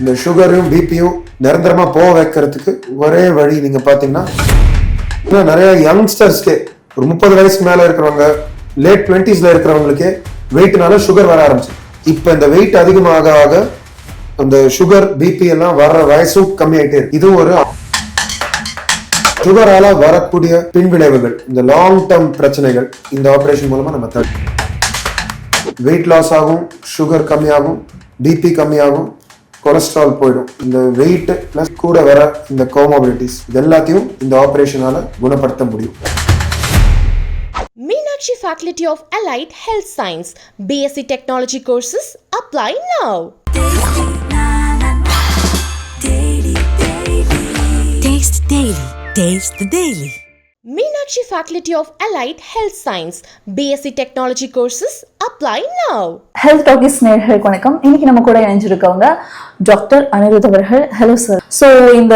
இந்த சுகரும் பிபியும் நிரந்தரமா போக வைக்கிறதுக்கு ஒரே வழி நீங்க பாத்தீங்கன்னா இன்னும் நிறைய யங்ஸ்டர்ஸ்க்கே ஒரு முப்பது வயசுக்கு மேல இருக்கிறவங்க லேட் டுவெண்ட்டிஸ்ல இருக்கிறவங்களுக்கே வெயிட்னால சுகர் வர ஆரம்பிச்சு. இப்ப இந்த வெயிட் அதிகமாக ஆக அந்த சுகர் பிபி எல்லாம் வர்ற வயசும் கம்மியாயிட்டே இருக்கு. இது ஒரு சுகரால வரக்கூடிய பின்விளைவுகள் இந்த லாங் டேர்ம் பிரச்சனைகள் இந்த ஆபரேஷன் மூலமா நம்ம தடுக்கலாம் வெயிட் லாஸ் ஆகும் சுகர் கம்மியாகும் பிபி கம்மியாகும் கொலஸ்ட்ரால் போயிடும் இந்த வெயிட் பிளஸ் கூட வர இந்த கோமோபிலிட்டிஸ் இது எல்லாத்தையும் இந்த ஆபரேஷனால குணப்படுத்த முடியும் Meenakshi Faculty of Allied Health Science, BSc Technology courses, apply now. Taste Daily. Taste the Daily. Meenakshi Faculty of Allied Health Science, BSc Technology courses, apply now. Health talkies நேர்களுக்கு வணக்கம். இன்னைக்கு நம்ம கூட இணைஞ்சிருக்கவங்க டாக்டர் அனிருத் அவர்கள். ஹலோ சார் ஸோ இந்த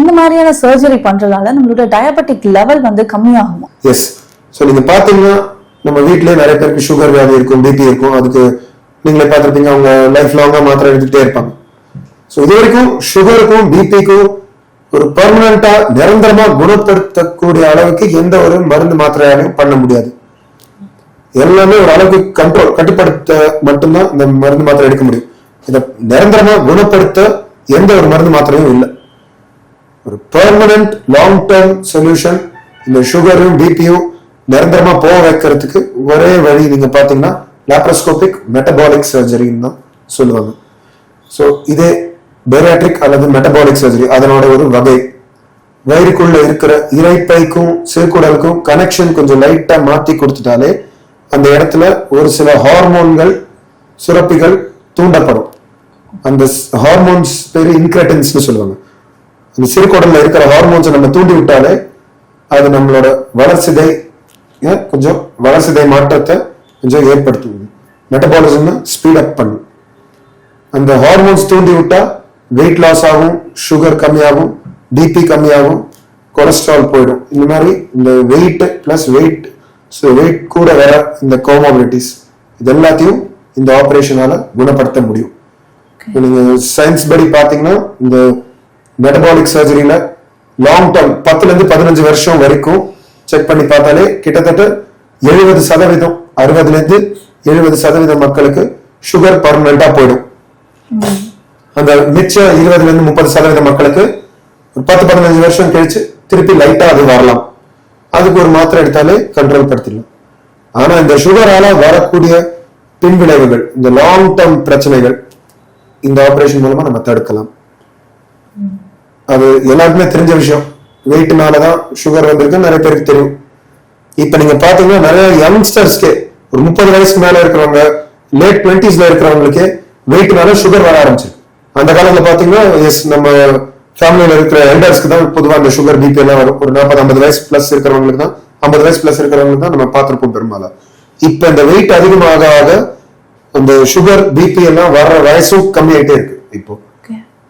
இந்த மாதிரியான surgery பண்றதால நம்மளோட டயபெட்டிக் லெவல் வந்து கம்மியாகுமா? எஸ் ஸோ நீங்க பாத்தீங்கன்னா நம்ம வீட்லயே நிறைய பேருக்கு சுகர் வியாதி இருக்கும் பிபி இருக்கும். அதுக்கு நீங்களே பார்த்திருப்பீங்க அவங்க லைஃப் லாங்கா மாத்திரை எடுத்துக்கிட்டே இருப்பாங்க. ஸோ இது வரைக்கும் சுகருக்கும் பிபிக்கும் ஒரு பர்மனண்டா நிரந்தரமா குணப்படுத்தக்கூடிய அளவுக்கு எந்த ஒரு மருந்து மாத்திரையாலையும் பண்ண முடியாது. எல்லாமே ஒரு அளவுக்கு கண்ட்ரோல் கட்டுப்படுத்த மட்டும்தான் இந்த மருந்து மாத்திரை எடுக்க முடியும். இதை நிரந்தரமா குணப்படுத்த எந்த ஒரு மருந்து மாத்திரையும் இல்லை. ஒரு பெர்மனன்ட் லாங் டேர்ம் சொல்யூஷன் இந்த சுகரும் பிபியும் நிரந்தரமா போக வைக்கிறதுக்கு ஒரே வழி நீங்க பாத்தீங்கன்னா லாப்ரோஸ்கோபிக் மெட்டபாலிக் சர்ஜரின்னு தான் சொல்லுவாங்க. ஸோ இதே பெரியாட்ரிக் அல்லது மெட்டபாலிக் சர்ஜரி அதனோட ஒரு வகை. வயிறுக்குள்ள இருக்கிற இறைப்பைக்கும் சிறுகுடலுக்கும் கனெக்ஷன் கொஞ்சம் லைட்டா மாத்தி கொடுத்துட்டாலே அந்த இடத்துல ஒரு சில ஹார்மோன்கள் சுரப்பிகள் தூண்டப்படும். அந்த ஹார்மோன்ஸ் பேரு இன்கிரட்டன்ஸ்னு சொல்லுவாங்க. அந்த சிறுகுடல்ல இருக்கிற ஹார்மோன்ஸை நம்ம தூண்டி விட்டாலே அது நம்மளோட வளர்ச்சிதை கொஞ்சம் வளர்ச்சிதை மாற்றத்தை கொஞ்சம் ஏற்படுத்துவது மெட்டபாலிசம் ஸ்பீட் அப் பண்ணும். அந்த ஹார்மோன்ஸ் தூண்டி விட்டா வெயிட் லாஸ் ஆகும் சுகர் கம்மியாகும் பிபி கம்மியாகும் கொலஸ்ட்ரால் போயிடும். இந்த மாதிரி இந்த weight plus weight so weight கூட வர இந்த கோமோபிலிட்டிஸ் இது எல்லாத்தையும் இந்த ஆபரேஷனால குணப்படுத்த முடியும். நீங்க சயின்ஸ் படி பாத்தீங்கன்னா இந்த மெட்டபாலிக் சர்ஜரியில லாங் டேர்ம் பத்துல இருந்து பதினஞ்சு வருஷம் வரைக்கும் செக் பண்ணி பார்த்தாலே கிட்டத்தட்ட எழுபது சதவீதம் அறுபதுல இருந்து எழுபது சதவீதம் மக்களுக்கு சுகர் பர்மனண்டா போயிடும். அந்த மிச்சம் இருபதுல இருந்து முப்பது சதவீத மக்களுக்கு ஒரு பத்து பதினஞ்சு வருஷம் கழிச்சு திருப்பி லைட்டா அது வரலாம். அதுக்கு ஒரு மாத்திரை எடுத்தாலே கண்ட்ரோல் படுத்திடலாம். ஆனா இந்த சுகரால வரக்கூடிய பின்விளைவுகள் இந்த லாங் டேர்ம் பிரச்சனைகள் இந்த ஆபரேஷன் மூலமா நம்ம தடுக்கலாம். அது எல்லாருக்குமே தெரிஞ்ச விஷயம். வெயிட்னால தான் சுகர் வந்திருக்கு நிறைய பேருக்கு தெரியும். இப்ப நீங்க பாத்தீங்கன்னா நிறைய யங்ஸ்டர்ஸ்க்கே ஒரு முப்பது வயசுக்கு மேல இருக்கிறவங்க லேட் டுவெண்ட்டிஸ்ல இருக்கிறவங்களுக்கே வெயிட்னால சுகர் வர ஆரம்பிச்சிருக்கு. அந்த காலத்துல பாத்தீங்கன்னா எஸ் நம்ம ஃபேமிலியில இருக்கிற எல்டர்ஸ்க்கு தான் பொதுவா அந்த சுகர் பிபி எல்லாம் வரும். ஒரு நாற்பது ஐம்பது வயசு பிளஸ் இருக்கிறவங்களுக்கு தான் ஐம்பது வயசு பிளஸ் இருக்கிறவங்களுக்கு தான் நம்ம பார்த்திருப்போம் பெரும்பாலும் இப்ப இந்த வெயிட் அதிகமாக ஆக அந்த சுகர் பிபி எல்லாம் வர்ற வயசும் கம்மியாயிட்டே இருக்கு இப்போ.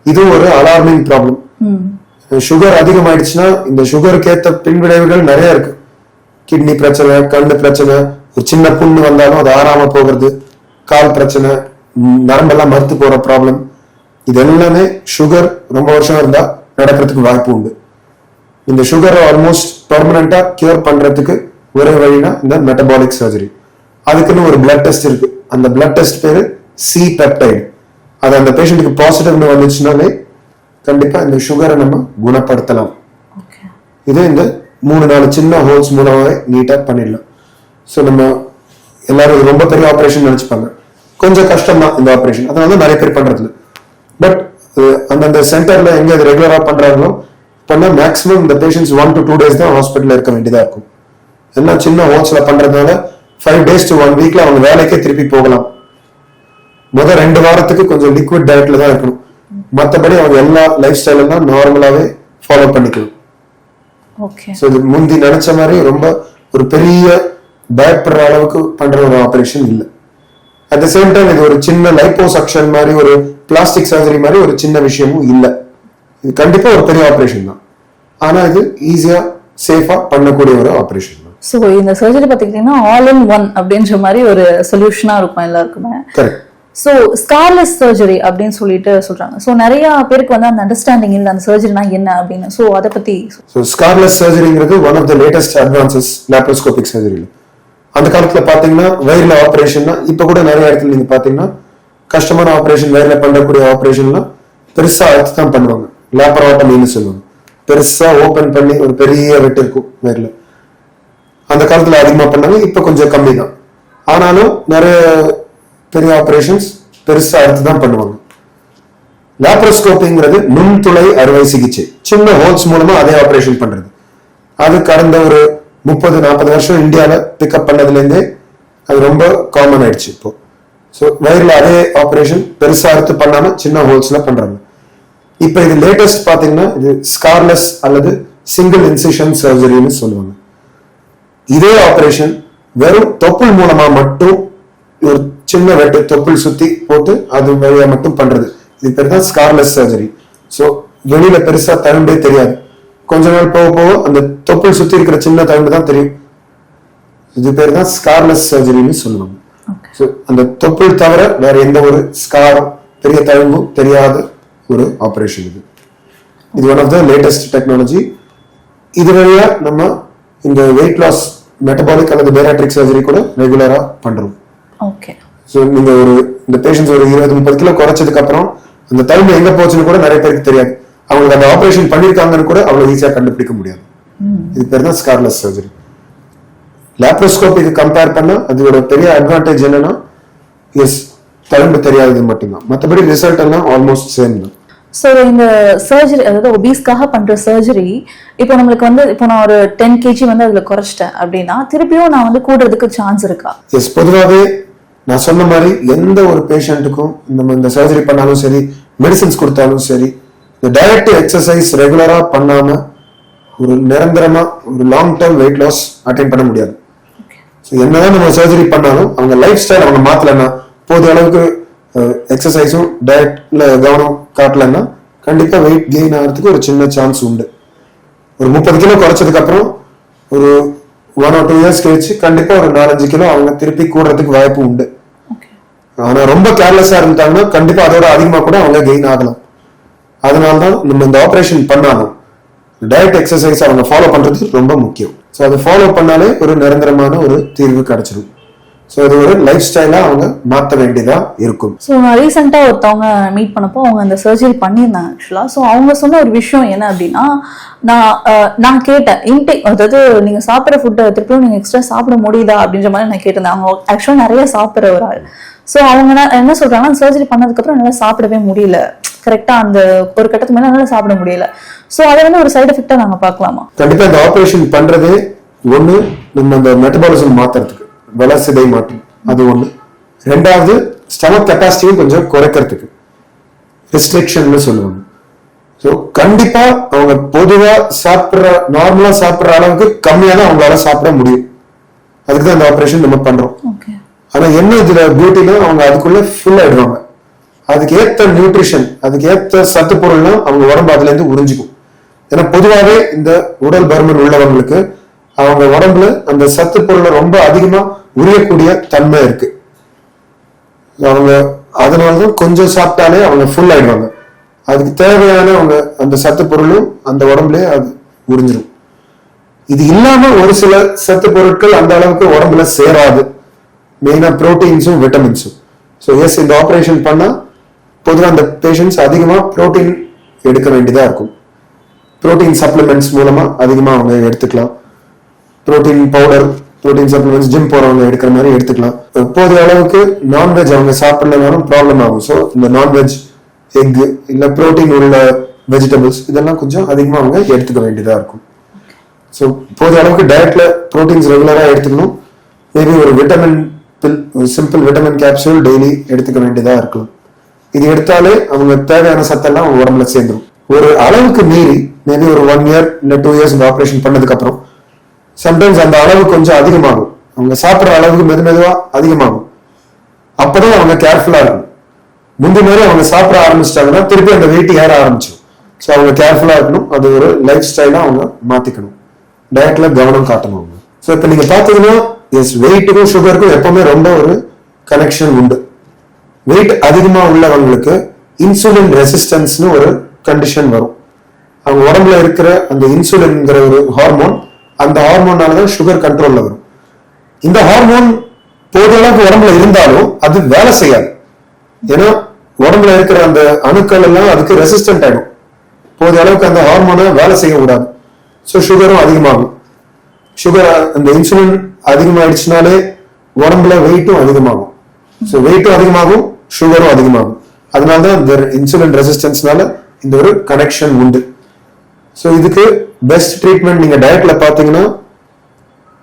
இது ஒரு அலார்மிங் ப்ராப்ளம் சுகர் அதிகமாயிடுச்சுன்னா இந்த சுகருக்கு ஏத்த பின்விளைவுகள் நிறைய இருக்கு. கிட்னி பிரச்சனை கண்ணு பிரச்சனை ஒரு சின்ன புண்ணு வந்தாலும் அது ஆறாம போகிறது கால் பிரச்சனை நரம்பெல்லாம் மறுத்து போற ப்ராப்ளம் இது எல்லாமே சுகர் ரொம்ப வருஷம் இருந்தா நடக்கிறதுக்கு வாய்ப்பு உண்டு. இந்த சுகரை ஆல்மோஸ்ட் பெர்மனண்டா கியூர் பண்றதுக்கு ஒரே வழினா இந்த மெட்டபாலிக் சர்ஜரி அதுக்குன்னு ஒரு பிளட் டெஸ்ட் இருக்கு. அந்த பிளட் டெஸ்ட் பேரு சி பெப்டைடு அது அந்த பேஷண்ட்டுக்கு பாசிட்டிவ்னு வந்துச்சுனாலே கண்டிப்பா இந்த சுகரை நம்ம குணப்படுத்தலாம். இது இந்த மூணு நாலு சின்ன ஹோல்ஸ் மூலமாவே நீட்டா பண்ணிடலாம். ஸோ நம்ம எல்லாரும் ரொம்ப பெரிய ஆபரேஷன் நினைச்சுப்பாங்க. கொஞ்சம் கஷ்டம் தான் இந்த ஆபரேஷன் அதனால தான் நிறைய பேர் பண்றது பட் அந்தந்த சென்டர்ல எங்க இது ரெகுலரா பண்றாங்களோ பண்ணா மேக்ஸிமம் இந்த patients one to two days தான் ஹாஸ்பிட்டல்ல இருக்க வேண்டியதா இருக்கும். எல்லாம் சின்ன ஹோல்ஸ்ல பண்றதுனால ஃபைவ் டேஸ் டு ஒன் வீக்ல அவங்க வேலைக்கே திருப்பி போகலாம். முதல் ரெண்டு வாரத்துக்கு கொஞ்சம் லிக்விட் டயட்ல தான் இருக்கணும். மற்றபடி அவங்க எல்லா லைஃப் ஸ்டைல் எல்லாம் நார்மலாவே ஃபாலோ பண்ணிக்கலாம். ஓகே ஸோ இது முந்தி நினைச்ச மாதிரி ரொம்ப ஒரு பெரிய பயப்படுற அளவுக்கு பண்ற ஒரு ஆபரேஷன் இல்லை. அட் த சேம் டைம் இது ஒரு சின்ன லைப்போசக்ஷன் மாதிரி ஒரு பிளாஸ்டிக் சர்ஜரி மாதிரி ஒரு சின்ன விஷயமும் இல்லை. இது கண்டிப்பா ஒரு பெரிய ஆபரேஷன் தான். ஆனா இது ஈஸியா சேஃபா பண்ணக்கூடிய ஒரு ஆபரேஷன் தான். ஸோ இந்த சர்ஜரி பார்த்துக்கிட்டிங்கன்னா ஆல் இன் ஒன் அப்படின்ற மாதிரி ஒரு சொல்யூஷனா இருக்கும் எல்லாருக்குமே. கரெக்ட் ஸோ ஸ்கார்லெஸ் சர்ஜரி அப்படின்னு சொல்லிட்டு சொல்றாங்க. ஸோ நிறைய பேருக்கு வந்து அந்த அண்டர்ஸ்டாண்டிங் இல்லை அந்த சர்ஜரினா என்ன அப்படின்னு. ஸோ அதை பத்தி so scarless சர்ஜரிங்கிறது one of the latest advances laparoscopic சர்ஜரியில் அந்த காலத்துல பாத்தீங்கன்னா வயிறுல ஆபரேஷன்னா இப்ப கூட நிறைய இடத்துல நீங்க பாத்தீங்கன்னா கஷ்டமான ஆப்ரேஷன் வேலை பண்ணக்கூடிய ஆப்ரேஷன்லாம் பெருசா அழுத்து தான் பண்ணுவாங்க லேப்பராட்டமின்னு சொல்லுவாங்க. பெருசா ஓபன் பண்ணி ஒரு பெரிய வெட்டு இருக்கும் வேர்ல. அந்த காலத்துல அதிகமா பண்ணாங்க இப்ப கொஞ்சம் கம்மி தான் ஆனாலும் நிறைய பெரிய ஆப்ரேஷன்ஸ் பெருசா அறுத்து தான் பண்ணுவாங்க. லேப்ரோஸ்கோப்பிங்கிறது நுண்துளை அறுவை சிகிச்சை. சின்ன ஹோல்ஸ் மூலமா அதே ஆப்ரேஷன் பண்றது. அது கடந்த ஒரு முப்பது நாற்பது வருஷம் இந்தியாவில் பிக்கப் பண்ணதுல இருந்தே அது ரொம்ப காமன் ஆயிடுச்சு இப்போ. ஸோ வயரில் அதே ஆப்ரேஷன் பெருசாக அறுத்து பண்ணாம சின்ன ஹோல்ஸில் பண்ணுறாங்க இப்போ இது லேட்டஸ்ட் பார்த்தீங்கன்னா இது ஸ்கார்லெஸ் அல்லது சிங்கிள் இன்சிஷன் சர்ஜரின்னு சொல்லுவாங்க. இதே ஆப்ரேஷன் வெறும் தொப்புள் மூலமாக மட்டும் ஒரு சின்ன வெட்டு தொப்புள் சுற்றி போட்டு அது வழியாக மட்டும் பண்ணுறது இது பேர் தான் ஸ்கார்லெஸ் சர்ஜரி ஸோ வெளியில் பெருசாக தழும்பே தெரியாது. கொஞ்ச நாள் போக போக அந்த தொப்புள் சுற்றி இருக்கிற சின்ன தழும்பு தான் தெரியும். இது பேர் தான் ஸ்கார்லெஸ் சர்ஜரின்னு சொல்லுவாங்க. அந்த தொப்புள் தவிர வேற எந்த ஒரு ஸ்கார் பெரிய தழும்பும் தெரியாத ஒரு ஆபரேஷன் இது. இது one of the latest technology இது வழியா நம்ம இந்த வெயிட் லாஸ் மெட்டபாலிக் அல்லது பேராட்ரிக் சர்ஜரி கூட ரெகுலரா பண்றோம். ஓகே ஸோ நீங்க ஒரு இந்த பேஷண்ட்ஸ் ஒரு இருபது முப்பது கிலோ குறைச்சதுக்கு அப்புறம் அந்த தழும்பு எங்க போச்சுன்னு கூட நிறைய பேருக்கு தெரியாது. அவங்களுக்கு அந்த ஆபரேஷன் பண்ணிருக்காங்கன்னு கூட அவ்வளவு ஈஸியா கண்டுபிடிக்க முடியாது. இது பேர் தான் ஸ்கார்லெஸ் சர்ஜரி லேப்ரோஸ்கோபிக்கு கம்பேர் பண்ணா அதோட பெரிய அட்வான்டேஜ் என்னன்னா எஸ் தழும்பு தெரியாதது மட்டும்தான். மற்றபடி ரிசல்ட் எல்லாம் ஆல்மோஸ்ட் சேம் தான். ஸோ இந்த சர்ஜரி அதாவது ஒபீஸ்க்காக பண்ற சர்ஜரி இப்போ நம்மளுக்கு வந்து இப்போ நான் ஒரு டென் கேஜி வந்து அதுல குறைச்சிட்டேன் அப்படின்னா திருப்பியும் நான் வந்து கூடுறதுக்கு சான்ஸ் இருக்கா? எஸ் பொதுவாகவே நான் சொன்ன மாதிரி எந்த ஒரு பேஷண்ட்டுக்கும் நம்ம இந்த சர்ஜரி பண்ணாலும் சரி மெடிசின்ஸ் கொடுத்தாலும் சரி இந்த டைரக்ட் எக்ஸசைஸ் ரெகுலரா பண்ணாம ஒரு நிரந்தரமா ஒரு long term weight loss attain பண்ண முடியாது. ஸோ என்னதான் நம்ம சர்ஜரி பண்ணாலும் அவங்க லைஃப் ஸ்டைல் அவங்க மாத்தலைன்னா போதிய அளவுக்கு எக்ஸசைஸும் டயட்ல கவனம் காட்டலைன்னா கண்டிப்பா வெயிட் கெயின் ஆகிறதுக்கு ஒரு சின்ன சான்ஸ் உண்டு. ஒரு முப்பது கிலோ குறைச்சதுக்கு அப்புறம் ஒரு ஒன் ஆர் டூ இயர்ஸ் கழிச்சு கண்டிப்பா ஒரு நாலஞ்சு கிலோ அவங்க திருப்பி கூடுறதுக்கு வாய்ப்பு உண்டு. ஆனா ரொம்ப கேர்லெஸ்ஸா இருந்துட்டாங்கன்னா கண்டிப்பா அதோட அதிகமா கூட அவங்க கெயின் ஆகலாம். அதனால்தான் நம்ம இந்த ஆபரேஷன் பண்ணாலும் டயட் எக்ஸசைஸ் அவங்க ஃபாலோ பண்றது ரொம்ப முக்கியம். ஸோ அதை ஃபாலோ பண்ணாலே ஒரு நிரந்தரமான ஒரு தீர்வு கிடைச்சிடும் ஸோ அது ஒரு லைஃப் ஸ்டைலாக அவங்க மாற்ற வேண்டியதாக இருக்கும். ஸோ நான் ரீசெண்டாக ஒருத்தவங்க மீட் பண்ணப்போ அவங்க அந்த சர்ஜரி பண்ணியிருந்தாங்க ஆக்சுவலாக ஸோ அவங்க சொன்ன ஒரு விஷயம் என்ன அப்படின்னா நான் நான் கேட்டேன் இன்டேக் அதாவது நீங்கள் சாப்பிட்ற ஃபுட்டை திருப்பியும் நீங்கள் எக்ஸ்ட்ரா சாப்பிட முடியுதா அப்படின்ற மாதிரி நான் கேட்டிருந்தேன். அவங்க ஆக்சுவலாக நிறைய சாப்பிட்ற ஒரு ஆள். ஸோ அவங்க என்ன- என்ன சர்ஜரி பண்ணதுக்கப்புறம் என்னால் சாப்பிடவே முடியல. கரெக்டாக அந்த ஒரு கட்டத்துக்கு மேலே என்னால் சாப்பிட முடியல. ஸோ அதை வந்து ஒரு சைடு எஃபெக்டாக நாங்கள் பார்க்கலாமா? கண்டிப்பா இந்த ஆபரேஷன் பண்றதே ஒண்ணு நம்ம அந்த மெட்டபாலிசம் மாத்துறதுக்கு வளர்சிதை மாற்றம் அது ஒண்ணு. ரெண்டாவது ஸ்டமக் கெப்பாசிட்டியும் கொஞ்சம் குறைக்கிறதுக்கு. ரெஸ்ட்ரிக்ஷன் சொல்லுவாங்க. ஸோ கண்டிப்பா அவங்க பொதுவா சாப்பிடுற நார்மலா சாப்பிடுற அளவுக்கு கம்மியா தான் அவங்களால சாப்பிட முடியும். அதுக்கு தான் இந்த ஆபரேஷன் நம்ம பண்றோம். ஓகே ஆனா என்ன இதுல பியூட்டினா அவங்க அதுக்குள்ள ஃபுல் ஆயிடுவாங்க. அதுக்கு ஏற்ற நியூட்ரிஷன் அதுக்கு ஏற்ற சத்து பொருள்லாம் அவங்க உடம்பு அதுல இருந்து உறிஞ்சிக்கும். ஏன்னா பொதுவாகவே இந்த உடல் பருமன் உள்ளவங்களுக்கு அவங்க உடம்புல அந்த சத்து பொருளை ரொம்ப அதிகமா உரியக்கூடிய தன்மை இருக்கு. அவங்க அதனாலதான் கொஞ்சம் சாப்பிட்டாலே அவங்க ஃபுல் ஆயிடுவாங்க. அதுக்கு தேவையான அவங்க அந்த சத்து பொருளும் அந்த உடம்புல அது உறிஞ்சிடும் இது இல்லாம ஒரு சில சத்து பொருட்கள் அந்த அளவுக்கு உடம்புல சேராது. மெயினா புரோட்டீன்ஸும் விட்டமின்ஸும் ஸோ எஸ் இந்த ஆப்ரேஷன் பண்ணா பொதுவாக அந்த பேஷண்ட்ஸ் அதிகமாக ப்ரோட்டீன் எடுக்க வேண்டியதாக இருக்கும். புரோட்டீன் சப்ளிமெண்ட்ஸ் மூலமாக அதிகமாக அவங்க எடுத்துக்கலாம். Protein powder protein supplements gym போகிறவங்க எடுக்கிற மாதிரி எடுத்துக்கலாம். போதிய அளவுக்கு நான்வெஜ் அவங்க சாப்பிட்லனாலும் ப்ராப்ளம் ஆகும். ஸோ இந்த நான்வெஜ் எக்கு இல்லை ப்ரோட்டீன் உள்ள வெஜிடபிள்ஸ் இதெல்லாம் கொஞ்சம் அதிகமாக அவங்க எடுத்துக்க வேண்டியதாக இருக்கும். ஸோ போதிய அளவுக்கு டயட்டில் ப்ரோட்டீன்ஸ் ரெகுலராக எடுத்துக்கணும். மேபி ஒரு vitamin pill simple vitamin capsule daily எடுத்துக்க வேண்டியதாக இருக்கலாம். இது எடுத்தாலே அவங்க தேவையான சத்தெல்லாம் அவங்க உடம்புல சேர்ந்துடும் ஒரு அளவுக்கு மீறி மேபி ஒரு ஒன் இயர் இல்ல டூ இயர்ஸ் இந்த ஆப்ரேஷன் பண்ணதுக்கு அப்புறம் சம்டைம்ஸ் அந்த அளவு கொஞ்சம் அதிகமாகும். அவங்க சாப்பிடுற அளவுக்கு மெது மெதுவா அதிகமாகும். அப்பதான் அவங்க கேர்ஃபுல்லா இருக்கணும் முந்தி மாதிரி அவங்க சாப்பிட ஆரம்பிச்சிட்டாங்கன்னா திருப்பி அந்த வெயிட் ஏற ஆரம்பிச்சிடும் ஸோ அவங்க கேர்ஃபுல்லா இருக்கணும். அது ஒரு லைஃப் ஸ்டைலா அவங்க மாத்திக்கணும். டயட்ல கவனம் காட்டணும் அவங்க. ஸோ இப்போ நீங்க பாத்தீங்கன்னா எஸ் வெயிட்டுக்கும் சுகருக்கும் எப்பவுமே ரொம்ப ஒரு கனெக்ஷன் உண்டு. வெயிட் அதிகமாக உள்ளவங்களுக்கு இன்சுலின் ரெசிஸ்டன்ஸ்னு ஒரு கண்டிஷன் வரும். அவங்க உடம்புல இருக்கிற அந்த இன்சுலின்ங்கிற ஒரு ஹார்மோன் அந்த ஹார்மோனால தான் சுகர் கண்ட்ரோலில் வரும். இந்த ஹார்மோன் போதிய அளவுக்கு உடம்புல இருந்தாலும் அது வேலை செய்யாது. ஏன்னா உடம்புல இருக்கிற அந்த அணுக்கள் எல்லாம் அதுக்கு ரெசிஸ்டன்ட் ஆகிடும் போதிய அளவுக்கு அந்த ஹார்மோனை வேலை செய்ய ஸோ சுகரும் அதிகமாகும். சுகர் அந்த இன்சுலின் அதிகமாயிடுச்சுனாலே உடம்புல வெயிட்டும் அதிகமாகும். ஸோ வெயிட்டும் அதிகமாகும் சுகரும் அதிகமாகும். அதனால தான் இந்த இன்சுலின் ரெசிஸ்டன்ஸ்னால இந்த ஒரு கனெக்ஷன் உண்டு. ஸோ இதுக்கு பெஸ்ட் ட்ரீட்மெண்ட் நீங்கள் டயட்ல பார்த்தீங்கன்னா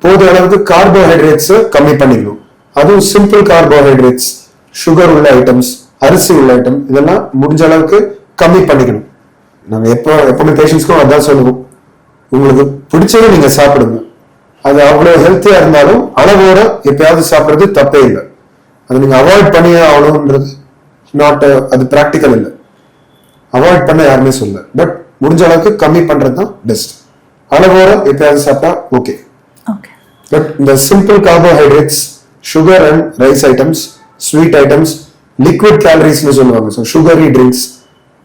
போதிய அளவுக்கு கார்போஹைட்ரேட்ஸை கம்மி பண்ணிக்கணும். அதுவும் சிம்பிள் கார்போஹைட்ரேட்ஸ் சுகர் உள்ள ஐட்டம்ஸ் அரிசி உள்ள ஐட்டம் இதெல்லாம் முடிஞ்ச அளவுக்கு கம்மி பண்ணிக்கணும். நம்ம எப்போ எப்பவுமே பேஷண்ட்ஸ்க்கும் அதான் சொல்லுவோம். உங்களுக்கு பிடிச்சதை நீங்க சாப்பிடுங்க. அது அவ்வளவு ஹெல்த்தியா இருந்தாலும் அளவோட எப்பயாவது சாப்பிடுறது தப்பே இல்லை. அதை நீங்க அவாய்ட் பண்ணியே ஆகணும்ன்றது நாட் அது ப்ராக்டிக்கல் இல்லை. அவாய்ட் பண்ண யாருமே சொல்ல பட் முடிஞ்ச அளவுக்கு கம்மி பண்றது தான் பெஸ்ட் அளவோட எப்பயாவது சாப்பிட்டா ஓகே ஓகே பட் இந்த simple carbohydrates sugar and rice items sweet items liquid கேலரிஸ்னு சொல்லுவாங்க. ஸோ சுகரி ட்ரிங்க்ஸ்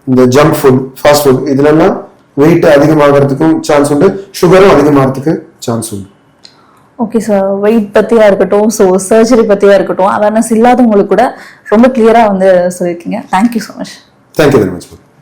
இந்த ஜங்க் ஃபுட் ஃபாஸ்ட் ஃபுட் இதுலெல்லாம் வெயிட் அதிகமாகிறதுக்கும் சான்ஸ் உண்டு. சுகரும் அதிகமாகிறதுக்கு சான்ஸ் உண்டு. ஓகே சார் வெயிட் பற்றியா இருக்கட்டும் ஸோ சர்ஜரி பற்றியா இருக்கட்டும் அவேர்னஸ் இல்லாதவங்களுக்கு கூட ரொம்ப கிளியராக வந்து சொல்லியிருக்கீங்க. Thank you so much thank you very much